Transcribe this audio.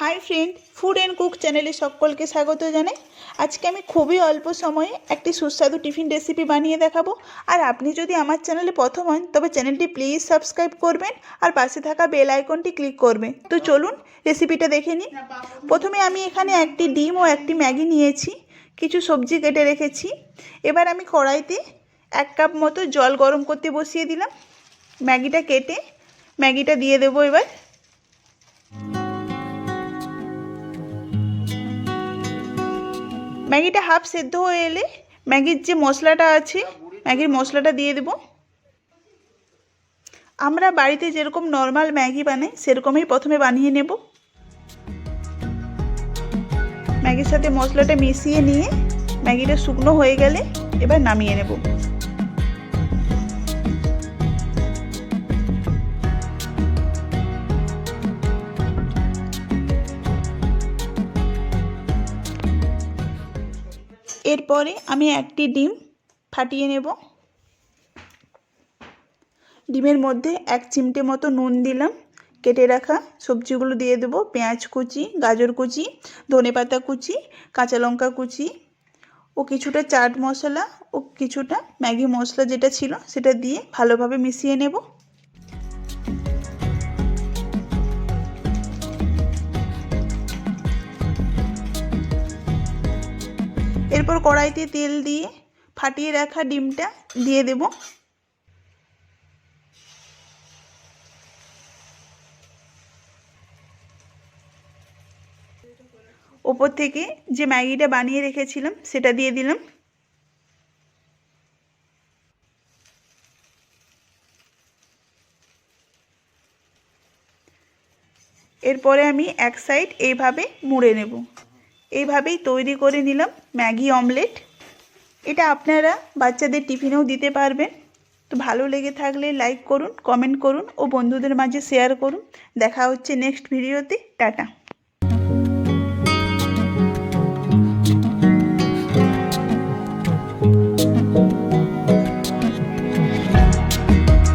Hi friend food and cook চ্যানেলে সকলকে স্বাগত জানাই। আজকে আমি খুবই অল্প সময়ে একটি সুস্বাদু টিফিন রেসিপি বানিয়ে দেখাবো। আর আপনি যদি আমার চ্যানেলে প্রথম হন, তবে চ্যানেলটি প্লিজ সাবস্ক্রাইব করবেন আর পাশে থাকা বেল আইকনটি ক্লিক করবেন। তো চলুন রেসিপিটা দেখে নিই। প্রথমে আমি এখানে একটি ডিম ও একটি ম্যাগি নিয়েছি। কিছু সবজি কেটে রেখেছি। এবার আমি কড়াইতে এক কাপ মতো জল গরম করতে বসিয়ে দিলাম। ম্যাগিটা কেটে ম্যাগিটা দিয়ে দেবো এবার। ম্যাগিটা হাফ সেদ্ধ হয়ে এলে ম্যাগির যে মশলাটা আছে, ম্যাগির মশলাটা দিয়ে দেব। আমরা বাড়িতে যেরকম নর্মাল ম্যাগি বানাই, সেরকমই প্রথমে বানিয়ে নেব। ম্যাগির সাথে মশলাটা মিশিয়ে নিয়ে ম্যাগিটা শুকনো হয়ে গেলে এবার নামিয়ে নেব। এরপরে আমি একটি ডিম ফাটিয়ে নেব। ডিমের মধ্যে এক চিমটে মতো নুন দিলাম। কেটে রাখা সবজিগুলো দিয়ে দেবো। পেঁয়াজ কুচি, গাজর কুচি, ধনেপাতা কুচি, কাঁচা লঙ্কা কুচি ও কিছুটা চাট মশলা ও কিছুটা ম্যাগি মশলা যেটা ছিল সেটা দিয়ে ভালোভাবে মিশিয়ে নেব। এরপর কড়াইতে তেল দিয়ে ফাটিয়ে রাখা ডিমটা দিয়ে দেব। ওপর থেকে যে ম্যাগিটা বানিয়ে রেখেছিলাম, সেটা দিয়ে দিলাম। এরপরে আমি এক সাইড এইভাবে মুড়ে নেব। এইভাবেই তৈরি করে নিলাম ম্যাগি অমলেট। এটা আপনারা বাচ্চাদের টিফিনেও দিতে পারবেন। তো ভালো লেগে থাকলে লাইক করুন, কমেন্ট করুন ও বন্ধুদের মাঝে শেয়ার করুন। দেখা হচ্ছে নেক্সট ভিডিওতে। টাটা।